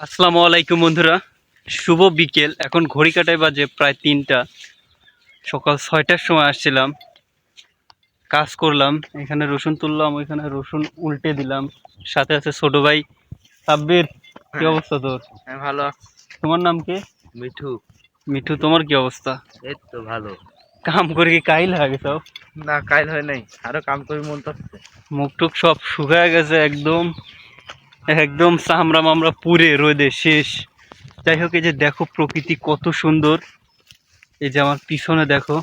আসসালামু আলাইকুম বন্ধুরা। শুভ বিকেল। এখন ঘড়ি কাটায় বাজে প্রায় তিনটা। সকাল ছয়টার সময় আসছিলাম। কাজ করলাম। এখানে রসুন তুললাম ওইখানে রসুন উল্টে দিলাম। সাথে আছে ছোট ভাই। সাব্বির কি অবস্থা তোর? হ্যাঁ ভালো। তোমার নাম কি? মিঠু। মিঠু তোমার কি অবস্থা? এই তো ভালো। কাম করে কি কাইল হয়ে গেছে না কাইল হয় নাই। আরও কাম করি মন তো মুখ টুক সব শুকায় গেছে একদম। একদম চামড়া মামড়া পুড়ে রোদে শেষ। যাই হোক এই যে দেখো প্রকৃতি কত সুন্দর। এই যে আমার পিছনে দেখো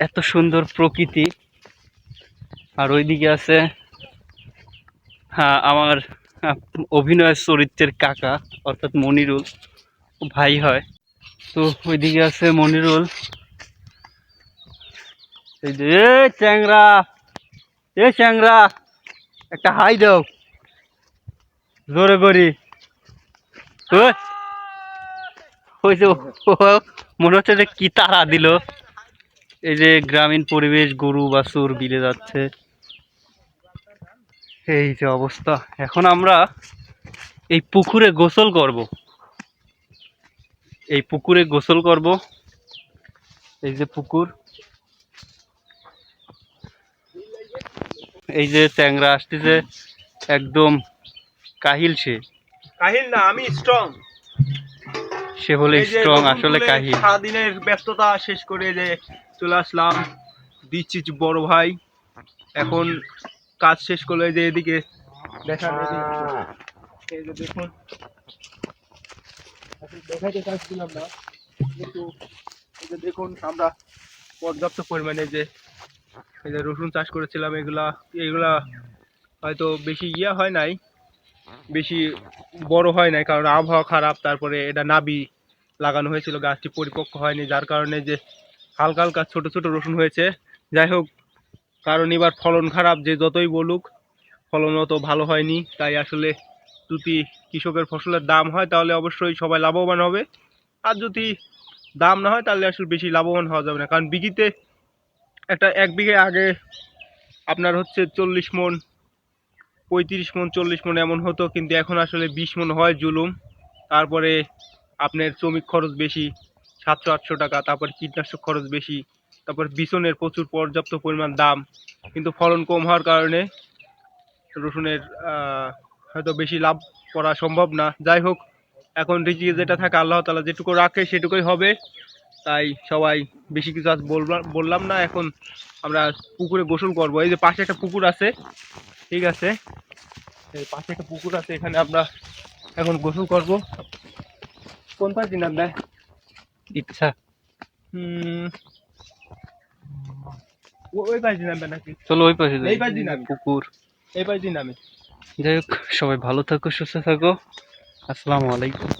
এত সুন্দর প্রকৃতি। আর ওইদিকে আছে হ্যাঁ আমার আহ, অভিনয়ের চরিত্রের কাকা অর্থাৎ মনিরুল ভাই হয়। তো ওইদিকে আছে মনিরুল। এই যে চ্যাংরা এ চ্যাংরা একটা হাই দাও। জোরে করি ওই, যে মনে হচ্ছে যে কি তারা দিল। এই যে গ্রামীণ পরিবেশ গরু বাছুর বিলে যাচ্ছে। এই যে অবস্থা। এখন আমরা এই পুকুরে গোসল করব। এই পুকুরে গোসল করব। এই যে পুকুর। এই যে ট্যাংরা আসতেছে। একদম কাহিল সে। কাহিল না আমি স্ট্রং সে হলে স্ট্রং আসলে কাহিল। সারাদিনের ব্যস্ততা শেষ করে যে চলে আসলাম। দিচ্ছি বড় ভাই। এখন কাজ শেষ করলে যে এদিকে দেখান এদিকে। এই যে দেখুন। এখন চাচ্ছিলাম না কিন্তু এই যে দেখুন আমরা পর্যাপ্ত পরিমাণে যে এই যে রসুন চাষ করেছিলাম এগুলা এগুলা হয়তো বেশি ইয়ে হয় নাই। বেশি বড় হয় নাই, কারণ আবহাওয়া খারাপ, তারপরে এটা নাবি লাগানো হয়েছিল, গাছটি পরিপক্ক হয়নি, যার কারণে যে হালকা হালকা ছোট ছোট রসুন হয়েছে। যাই হোক, কারণ এবার ফলন খারাপ, যে যতই বলুক, ফলন অত ভালো হয়নি, তাই আসলে যদি কৃষকের ফসলের দাম হয়, তাহলে অবশ্যই সবাই লাভবান হবে। আর যদি দাম না হয়, তাহলে আসলে বেশি লাভবান হওয়া যাবে না, কারণ বিঘিতে একটা এক বিঘে আগে আপনার হচ্ছে চল্লিশ মন পঁয়ত্রিশ মন, চল্লিশ মন এমন হতো, কিন্তু এখন আসলে বিশ মন হয় জুলুম। তারপরে আপনার শ্রমিক খরচ বেশি, সাতশো, আটশো টাকা, তারপর কীটনাশক খরচ বেশি, তারপর বিছনের প্রচুর পর্যাপ্ত পরিমাণ দাম, কিন্তু ফলন কম হওয়ার কারণে রসুনের হয়তো বেশি লাভ করা সম্ভব না। যাই হোক, এখন রিজিকে যেটা থাকে, আল্লাহ তালা যেটুকু রাখে সেটুকুই হবে। তাই সবাই বেশি কিছু আজ বললাম না, এখন আমরা পুকুরে গোসল করব। এই যে পাশে একটা পুকুর আছে ঠিক আছে। পাশে একটা পুকুর আছে এখানে আমরা এখন গোসল করব। কোন পাশ দিন আপনার ইচ্ছা। ওই পাশ দিন আপনার নাকি? চলো ওই পাশে যাই। এই পাশ দিয়ে নামি। পুকুর। এই পাশ দিন আমি যাই হোক সবাই ভালো থাকো সুস্থ থাকো। আসসালামু আলাইকুম।